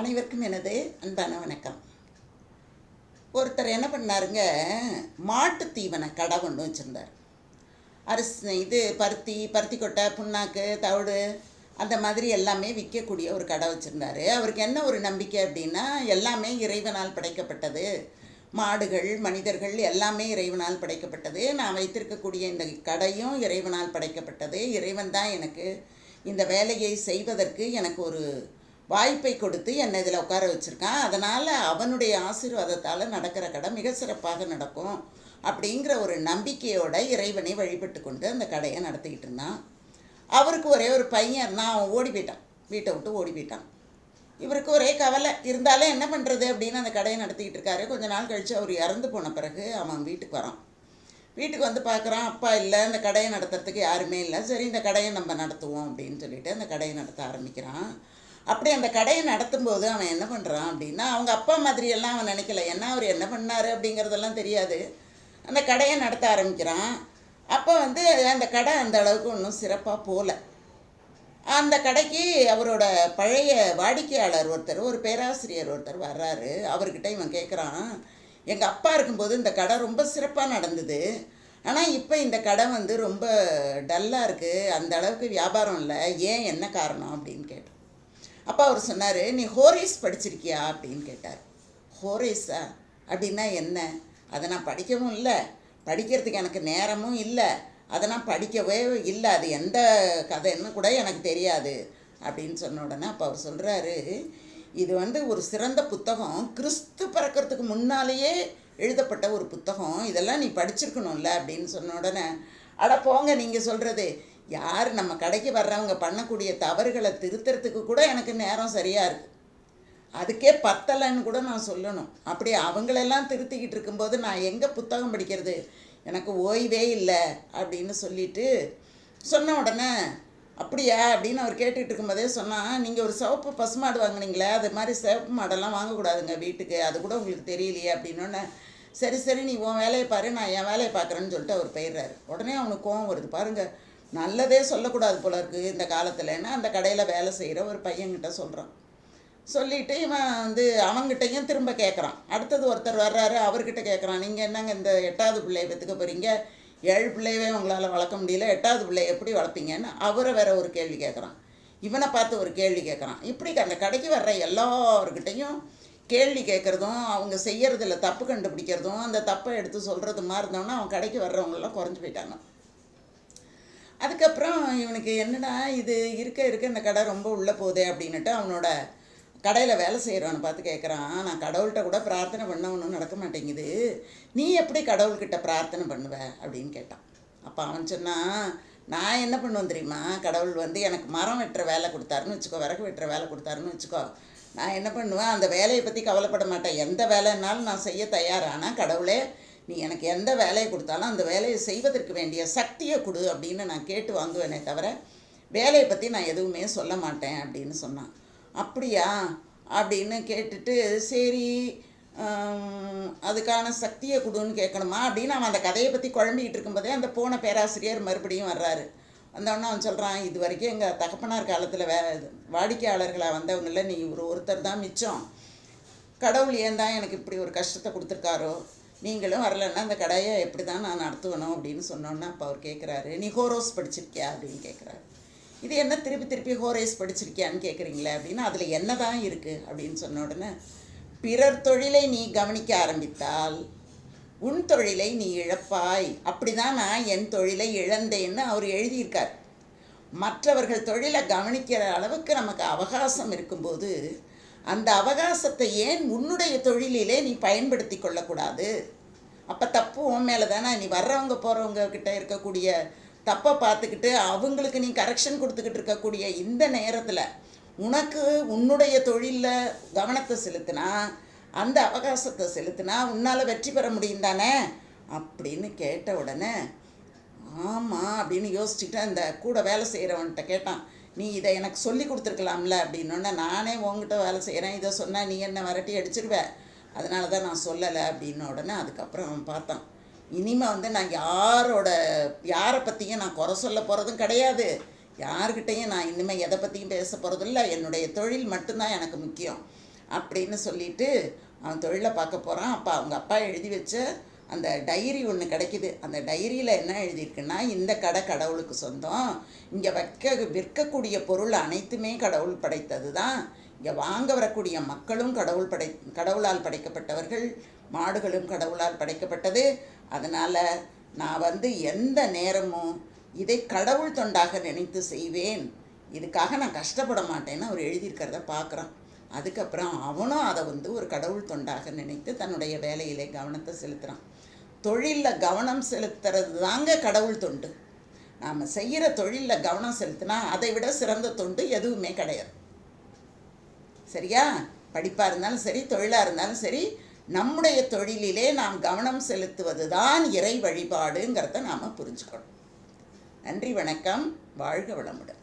அனைவருக்கும் எனது அன்பான வணக்கம். ஒருத்தர் என்ன பண்ணாருங்க மாட்டு தீவன கடை ஒன்று வச்சுருந்தார். அரிசி இது பருத்தி பருத்தி கொட்டை புண்ணாக்கு தவிடு அந்த மாதிரி எல்லாமே விற்கக்கூடிய ஒரு கடை வச்சுருந்தாரு. அவருக்கு என்ன ஒரு நம்பிக்கை அப்படின்னா எல்லாமே இறைவனால் படைக்கப்பட்டது. மாடுகள் மனிதர்கள் எல்லாமே இறைவனால் படைக்கப்பட்டது. நான் வைத்திருக்கக்கூடிய இந்த கடையும் இறைவனால் படைக்கப்பட்டது. இறைவன் தான் எனக்கு இந்த வேலையை செய்வதற்கு எனக்கு ஒரு வாய்ப்பை கொடுத்து என்னை இதில் உட்கார வச்சுருக்கான். அதனால் அவனுடைய ஆசீர்வாதத்தால் நடக்கிற கடை மிக சிறப்பாக நடக்கும் அப்படிங்கிற ஒரு நம்பிக்கையோட இறைவனை வழிபட்டு கொண்டு அந்த கடையை நடத்திக்கிட்டு இருந்தான். அவருக்கு ஒரே ஒரு பையன் இருந்தான். அவன் ஓடி போயிட்டான். வீட்டை விட்டு ஓடி போயிட்டான். இவருக்கு ஒரே கவலை. இருந்தாலும் என்ன பண்ணுறது அப்படின்னு அந்த கடையை நடத்திக்கிட்டு இருக்காரு. கொஞ்ச நாள் கழித்து அவர் இறந்து போன பிறகு அவன் வீட்டுக்கு வரான். வீட்டுக்கு வந்து பார்க்குறான் அப்பா இல்லை இந்த கடையை நடத்துறதுக்கு யாருமே இல்லை. சரி இந்த கடையை நம்ம நடத்துவோம் அப்படின்னு சொல்லிட்டு அந்த கடையை நடத்த ஆரம்பிக்கிறான். அப்படி அந்த கடையை நடத்தும்போது அவன் என்ன பண்ணுறான் அப்படின்னா அவங்க அப்பா மாதிரியெல்லாம் அவன் நினைக்கல. ஏன்னா அவர் என்ன பண்ணார் அப்படிங்கிறதெல்லாம் தெரியாது. அந்த கடையை நடத்த ஆரம்பிக்கிறான். அப்போ வந்து அந்த கடை அந்த அளவுக்கு ஒன்றும் சிறப்பாக போகல அந்த கடைக்கு அவரோட பழைய வாடிக்கையாளர் ஒருத்தர் ஒரு பேராசிரியர் ஒருத்தர் வர்றாரு. அவர்கிட்ட இவன் கேட்குறான் எங்கள் அப்பா இருக்கும்போது இந்த கடை ரொம்ப சிறப்பாக நடந்தது. ஆனால் இப்போ இந்த கடை வந்து ரொம்ப டல்லாக இருக்குது அந்த அளவுக்கு வியாபாரம் இல்லை. ஏன் என்ன காரணம்? அப்படின்னு கேட்டோம் அப்போ அவர் சொன்னார் நீ ஹோரேஸ் படிச்சிருக்கியா? அப்படின்னு கேட்டார். ஹோரேஸா? அப்படின்னா என்ன? அதை நான் படிக்கவும் இல்லை. படிக்கிறதுக்கு எனக்கு நேரமும் இல்லை. அதை நான் படிக்கவே இல்லை. அது எந்த கதைன்னு கூட எனக்கு தெரியாது. அப்படின்னு சொன்ன உடனே அப்போ அவர் சொல்கிறாரு இது வந்து ஒரு சிறந்த புத்தகம். கிறிஸ்து பிறக்கிறதுக்கு முன்னாலேயே எழுதப்பட்ட ஒரு புத்தகம். இதெல்லாம் நீ படிச்சிருக்கணும்ல? அப்படின்னு சொன்ன உடனே அட போங்க நீங்கள் சொல்கிறது யார் நம்ம கடைக்கு வர்றவங்க பண்ணக்கூடிய தவறுகளை திருத்துறதுக்கு கூட எனக்கு நேரம் சரியாக இருக்குது அதுக்கே பத்தலைன்னு கூட நான் சொல்லணும். அப்படி அவங்களெல்லாம் திருத்திக்கிட்டு இருக்கும்போது நான் எங்கே புத்தகம் படிக்கிறது? எனக்கு ஓய்வே இல்லை அப்படின்னு சொல்லிட்டு சொன்ன உடனே அப்படியா? அப்படின்னு அவர் கேட்டுட்டு இருக்கும்போதே சொன்னால் நீங்கள் ஒரு சிவப்பு பசுமாடு வாங்குனீங்களே அது மாதிரி சிவப்பு மாடெல்லாம் வாங்கக்கூடாதுங்க வீட்டுக்கு. அது கூட உங்களுக்கு தெரியலையே அப்படின்னோடனே சரி சரி நீ உன் வேலையை பாரு நான் என் வேலையை பார்க்குறேன்னு சொல்லிட்டு அவர் போயிடுறாரு. உடனே அவனுக்கு கோவம் வருது. பாருங்கள் நல்லதே சொல்லக்கூடாது போல இருக்குது இந்த காலத்தில்னா அந்த கடையில் வேலை செய்கிற ஒரு பையன்கிட்ட சொல்கிறான் சொல்லிவிட்டு இவன் வந்து அவங்ககிட்டையும் திரும்ப கேட்குறான் அடுத்தது ஒருத்தர் வர்றாரு அவர்கிட்ட கேட்குறான் நீங்கள் என்னங்க இந்த எட்டாவது பிள்ளையை பெற்றுக்க போகிறீங்க ஏழு பிள்ளையவே உங்களால் வளர்க்க முடியல. எட்டாவது பிள்ளைய எப்படி வளர்ப்பீங்கன்னு அவரை வேற ஒரு கேள்வி கேட்குறான் இவனை பார்த்து ஒரு கேள்வி கேட்குறான் இப்படி அந்த கடைக்கு வர்ற எல்லாருக்கிட்டையும் கேள்வி கேட்குறதும் அவங்க செய்கிறதில் தப்பு கண்டுபிடிக்கிறதும் அந்த தப்பை எடுத்து சொல்கிறது மாதிரி இருந்தோன்னா அவன் கடைக்கு வர்றவங்கெல்லாம் குறைஞ்சி போயிட்டாங்க. அதுக்கப்புறம் இவனுக்கு என்னடா இது இருக்க இருக்க இந்த கடை ரொம்ப உள்ளே போதே அப்படின்னுட்டு அவனோட கடையில் வேலை செய்கிறவனை பார்த்து கேட்குறான் நான் கடவுள்கிட்ட கூட பிரார்த்தனை பண்ண ஒன்றும் நடக்க மாட்டேங்குது. நீ எப்படி கடவுள்கிட்ட பிரார்த்தனை பண்ணுவ அப்படின்னு கேட்டான். அப்போ அவன் சொன்னான் நான் என்ன பண்ணுவேன் தெரியுமா? கடவுள் வந்து எனக்கு மரம் வெட்டுற வேலை கொடுத்தாருன்னு வச்சுக்கோ விறகு வெட்டுற வேலை கொடுத்தாருன்னு வச்சுக்கோ. நான் என்ன பண்ணுவேன்? அந்த வேலையை பற்றி கவலைப்பட மாட்டேன். எந்த வேலைன்னாலும் நான் செய்ய தயார் ஆனால் கடவுளே நீ எனக்கு எந்த வேலையை கொடுத்தாலும் அந்த வேலையை செய்வதற்கு வேண்டிய சக்தியை கொடு அப்படின்னு நான் கேட்டு வாங்குவேனே தவிர வேலையை பற்றி நான் எதுவுமே சொல்ல மாட்டேன் அப்படின்னு சொன்னான். அப்படியா? அப்படின்னு கேட்டுட்டு சரி அதுக்கான சக்தியை கொடுன்னு கேட்கணுமா? அப்படின்னு அவன் அந்த கதையை பற்றி குழம்பிக்கிட்டு இருக்கும்போதே அந்த போன பேராசிரியர் மறுபடியும் வர்றாரு. வந்தவொடனே அவன் சொல்கிறான் இது வரைக்கும் எங்கள் தகப்பனார் காலத்தில் வே வாடிக்கையாளர்களாக வந்தவங்களில் நீ ஒரு ஒருத்தர் தான் மிச்சம். கடவுள் ஏன் தான் எனக்கு இப்படி ஒரு கஷ்டத்தை கொடுத்துருக்காரோ நீங்களும் வரலன்னா அந்த கடையை எப்படி தான் நான் நடத்துவணும் அப்படின்னு சொன்னோன்னே அப்போ அவர் கேட்குறாரு நீ ஹோரோஸ் படிச்சிருக்கியா? அப்படின்னு கேட்குறாரு இது என்ன திருப்பி திருப்பி ஹோரேஸ் படிச்சிருக்கியான்னு கேட்குறீங்களே அப்படின்னு அதில் என்ன தான் இருக்குது அப்படின்னு சொன்ன உடனே பிறர் தொழிலை நீ கவனிக்க ஆரம்பித்தால் உன் தொழிலை நீ இழப்பாய். அப்படி தான் நான் என் தொழிலை இழந்தேன்னு அவர் எழுதியிருக்கார். மற்றவர்கள் தொழிலை கவனிக்கிற அளவுக்கு நமக்கு அவகாசம் இருக்கும்போது அந்த அவகாசத்தை ஏன் உன்னுடைய தொழிலிலே நீ பயன்படுத்தி கொள்ளக்கூடாது? அப்போ தப்பு உன் மேலே தானே. நீ வர்றவங்க போகிறவங்க கிட்ட இருக்கக்கூடிய தப்பை பார்த்துக்கிட்டு அவங்களுக்கு நீ கரெக்ஷன் கொடுத்துக்கிட்டு இருக்கக்கூடிய இந்த நேரத்தில் உனக்கு உன்னுடைய தொழிலில் கவனத்தை செலுத்தினா அந்த அவகாசத்தை செலுத்தினா உன்னால் வெற்றி பெற முடியும் தானே? அப்படின்னு கேட்ட உடனே ஆமாம் அப்படின்னு யோசிச்சுக்கிட்டு அந்த கூட வேலை செய்கிறவன்கிட்ட கேட்டான். நீ இதை எனக்கு சொல்லி கொடுத்துருக்கலாம்ல அப்படின்னோடனே நானே உங்ககிட்ட வேலை செய்கிறேன் இதை சொன்னால் நீ என்ன வரட்டி அடிச்சிருவ. அதனால தான் நான் சொல்லலை அப்படின்ன உடனே அதுக்கப்புறம் அவன் பார்த்தான். இனிமேல் வந்து நான் யாரோட யாரை பற்றியும் நான் குறை சொல்ல போகிறதும் கிடையாது. யார்கிட்டையும் நான் இனிமேல் எதை பற்றியும் பேச போகிறதில்ல என்னுடைய தொழில் மட்டும்தான் எனக்கு முக்கியம். அப்படின்னு சொல்லிட்டு அவன் தொழிலை பார்க்க போகிறான் அப்போ அவங்க அப்பா எழுதி வச்ச அந்த டைரி ஒன்று கிடைக்குது. அந்த டைரியில் என்ன எழுதியிருக்குன்னா இந்த கடை கடவுளுக்கு சொந்தம். இங்கே வைக்க விற்கக்கூடிய பொருள் அனைத்துமே கடவுள் படைத்தது தான் இங்கே வாங்க வரக்கூடிய மக்களும் கடவுள் படை கடவுளால் படைக்கப்பட்டவர்கள் மாடுகளும் கடவுளால் படைக்கப்பட்டது. அதனால் நான் வந்து எந்த நேரமும் இதை கடவுள் தொண்டாக நினைத்து செய்வேன். இதுக்காக நான் கஷ்டப்பட மாட்டேன்னு அவர் எழுதியிருக்கிறத பார்க்குறான் அதுக்கப்புறம் அவனும் அதை வந்து ஒரு கடவுள் தொண்டாக நினைத்து தன்னுடைய வேலையிலே கவனத்தை செலுத்துகிறான் தொழிலில் கவனம் செலுத்துறது தாங்க கடவுள் தொண்டு. நாம் செய்கிற தொழிலில் கவனம் செலுத்தினா அதை விட சிறந்த தொண்டு எதுவுமே கிடையாது. சரியா? படிப்பாக இருந்தாலும் சரி தொழிலாக இருந்தாலும் சரி நம்முடைய தொழிலிலே நாம் கவனம் செலுத்துவது தான் இறை வழிபாடுங்கிறத நாம் புரிஞ்சுக்கணும். நன்றி வணக்கம். வாழ்க வளமுடன்.